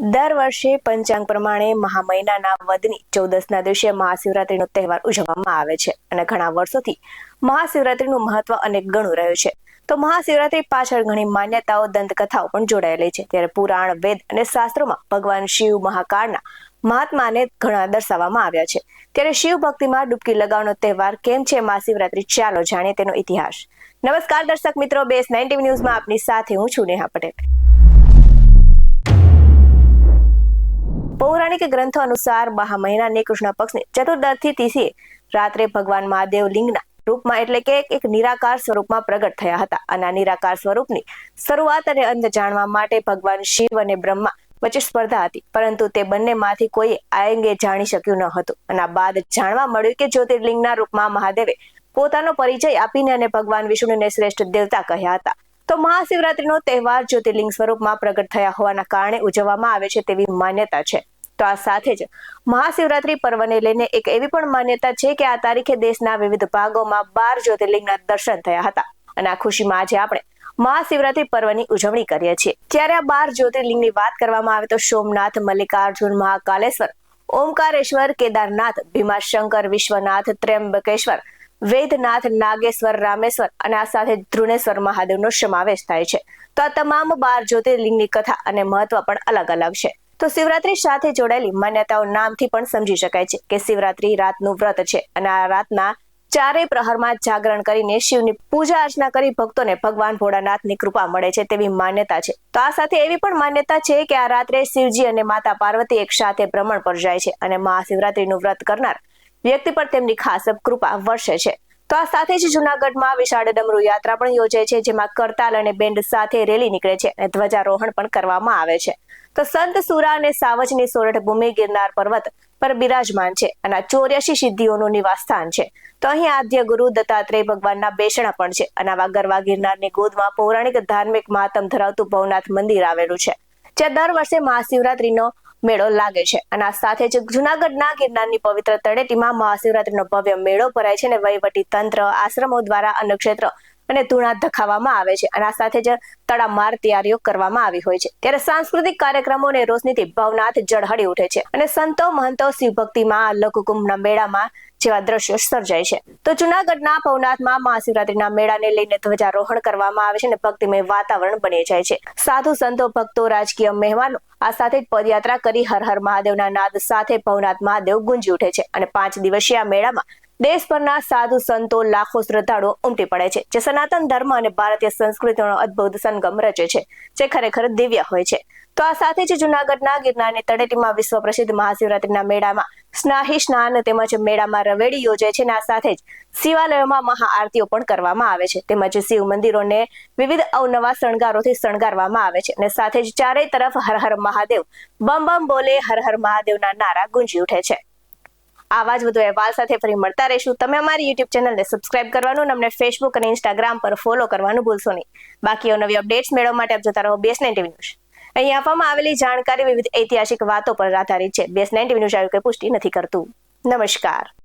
દર વર્ષે પંચાંગ પ્રમાણે મહા મહિનાના વદની ચૌદસના દિવસે મહાશિવરાત્રીનો તહેવાર ઉજવવામાં આવે છે અને ઘણા વર્ષોથી મહાશિવરાત્રીનું મહત્વ અનેક ગણું રહ્યું છે. તો મહાશિવરાત્રી પાછળ ઘણી માન્યતાઓ, દંતકથાઓ પણ જોડાયેલી છે. ત્યારે પુરાણ, વેદ અને શાસ્ત્રોમાં ભગવાન શિવ મહાકાળના મહાત્માને ઘણા દર્શાવવામાં આવ્યા છે. ત્યારે શિવ ભક્તિમાં ડૂબકી લગાવવાનો તહેવાર કેમ છે? મહાશિવરાત્રી ચાલો જાણીએ તેનો ઇતિહાસ. નમસ્કાર દર્શક મિત્રો, બેસ નાઇન્ટી ન્યૂઝમાં આપની સાથે હું છું નેહા પટેલ. પૌરાણિક ગ્રંથો અનુસાર મહા મહિનાની કૃષ્ણ પક્ષની ચતુર્દશી તિથિએ રાત્રે ભગવાન મહાદેવ લિંગના રૂપમાં એટલે કે એક નિરાકાર સ્વરૂપમાં પ્રગટ થયા હતા. અને આ નિરાકાર સ્વરૂપની શરૂઆત અને અંત જાણવા માટે ભગવાન શિવ અને બ્રહ્મા વચ્ચે સ્પર્ધા હતી. પરંતુ તે બંનેમાંથી કોઈ આ અંગે જાણી શક્યું ન હતું. અને આ બાદ જાણવા મળ્યું કે જ્યોતિર્લિંગના રૂપમાં મહાદેવે પોતાનો પરિચય આપીને અને ભગવાન વિષ્ણુને શ્રેષ્ઠ દેવતા કહ્યા હતા. તો મહાશિવરાત્રીનો તહેવાર જ્યોતિર્લિંગ સ્વરૂપમાં પ્રગટ થયા હોવાના કારણે ઉજવવામાં આવે છે તેવી માન્યતા છે. તો આ સાથે જ મહાશિવરાત્રી પર્વને લઈને એક એવી પણ માન્યતા છે કે આ તારીખે દેશના વિવિધ ભાગોમાં બાર જ્યોતિર્લિંગના દર્શન થયા હતા. અને આ ખુશીમાં આજે આપણે મહાશિવરાત્રી પર્વની ઉજવણી કરીએ છીએ. જ્યારે આ બાર જ્યોતિર્લિંગની વાત કરવામાં આવે તો સોમનાથ, મલ્લિકાર્જુન, મહાકાલેશ્વર, ઓમકારેશ્વર, કેદારનાથ, ભીમાશંકર, વિશ્વનાથ, ત્ર્યંબકેશ્વર, વેદનાથ, નાગેશ્વર, રામેશ્વર અને આ સાથે ધ્રુણેશ્વર મહાદેવનો સમાવેશ થાય છે. તો આ તમામ બાર જ્યોતિર્લિંગની કથા અને મહત્વ પણ અલગ અલગ છે. તો શિવરાત્રી સાથે જોડાયેલી માન્યતાઓ નામથી પણ સમજી શકાય છે કે શિવરાત્રી રાતનું વ્રત છે અને આ રાતના ચારેય પ્રહરમાં જાગરણ કરીને શિવની પૂજા અર્ચના કરી ભક્તોને ભગવાન ભોળાનાથની કૃપા મળે છે તેવી માન્યતા છે. તો આ સાથે એવી પણ માન્યતા છે કે આ રાત્રે શિવજી અને માતા પાર્વતી એક સાથે ભ્રમણ પર જાય છે અને મહાશિવરાત્રીનું વ્રત કરનાર વ્યક્તિ પર તેમની ખાસ કૃપા વર્ષે છે. તો આ સાથે જ જૂનાગઢમાં વિશાળ ડમરૂ યાત્રા પણ યોજાય છે, જેમાં કરતાલ અને બેન્ડ સાથે રેલી નીકળે છે અને ધ્વજારોહણ પણ કરવામાં આવે છે. તો સંત સુરા અને સાવજની સોરઠ ભૂમિ ગિરનાર પર્વત પર બિરાજમાન છે અને આ ચોર્યાસી સિદ્ધિઓનું નિવાસ સ્થાન છે. તો અહીં આદ્ય ગુરુ દત્તાત્રેય ભગવાનના બેસણા પણ છે અને આવા ગરવા ગિરનારની ગોદમાં પૌરાણિક ધાર્મિક મહાતમ ધરાવતું ભવનાથ મંદિર આવેલું છે. જ્યાં દર વર્ષે મહાશિવરાત્રીનો મેળો લાગે છે. અને આ સાથે જ જુનાગઢના ગિરનારની પવિત્ર તળેટીમાં મહાશિવરાત્રીનો ભવ્ય મેળો ભરાય છે અને વહીવટી તંત્ર, આશ્રમો દ્વારા અન્નક્ષેત્ર અને ધૂણા ધખાવવામાં આવે છે. અને આ સાથે જ તડામાર તૈયારીઓ કરવામાં આવી હોય છે. ત્યારે સાંસ્કૃતિક કાર્યક્રમો અને રોશનીથી ભવનાથ જળહળી ઉઠે છે. અને સંતો મહંતો શિવભક્તિમાં લઘુકુંભના મેળામાં જેવા દ્રશ્યો સર્જાય છે. તો જુનાગઢના ભવનાથમાં મહાશિવરાત્રીના મેળાને લઈને ધ્વજારોહણ કરવામાં આવે છે અને ભક્તિમય વાતાવરણ બની જાય છે. સાધુ સંતો, ભક્તો, રાજકીય મહેમાનો આ સાથે જ પદયાત્રા કરી હર હર મહાદેવના નાદ સાથે ભવનાથ મહાદેવ ગુંજી ઉઠે છે. અને પાંચ દિવસીય મેળામાં દેશભરના સાધુ સંતો લાખો શ્રદ્ધાળુઓ ઉમટી પડે છે, જે સનાતન ધર્મ અને ભારતીય સંસ્કૃતિનો અદ્ભુત સંગમ રચે છે, જે ખરેખર દિવ્ય હોય છે. તો આ સાથે જ જુનાગઢના ગિરનારની તળેટીમાં વિશ્વ પ્રસિદ્ધ મહાશિવરાત્રીના મેળામાં સ્નાહી સ્નાન તેમજ મેળામાં રવેડી યોજાય છે અને આ સાથે જ શિવાલયોમાં મહાઆરતીઓ પણ કરવામાં આવે છે. તેમજ શિવ મંદિરોને વિવિધ અવનવા શણગારોથી શણગારવામાં આવે છે અને સાથે જ ચારેય તરફ હર હર મહાદેવ, બમ બમ બોલે હર હર મહાદેવના નારા ગુંજી ઉઠે છે. આવા જ વધુ અહેવાલ સાથે ફરી મળતા રહીશું. તમે અમારી યુટ્યુબ ચેનલને સબસ્ક્રાઇબ કરવાનું અમને ફેસબુક અને ઇન્સ્ટાગ્રામ પર ફોલો કરવાનું ભૂલશો નહીં. બાકી નવી અપડેટ્સ મેળવવા માટે આપ જોતા રહો બેસ નાઇન્ટી ન્યૂઝ અહીં આપવામાં આવેલી જાણકારી વિવિધ ઐતિહાસિક વાતો પર આધારિત છે. બેસ નાઇન્ટી ન્યૂઝ આયોગે પુષ્ટિ નથી કરતું. નમસ્કાર.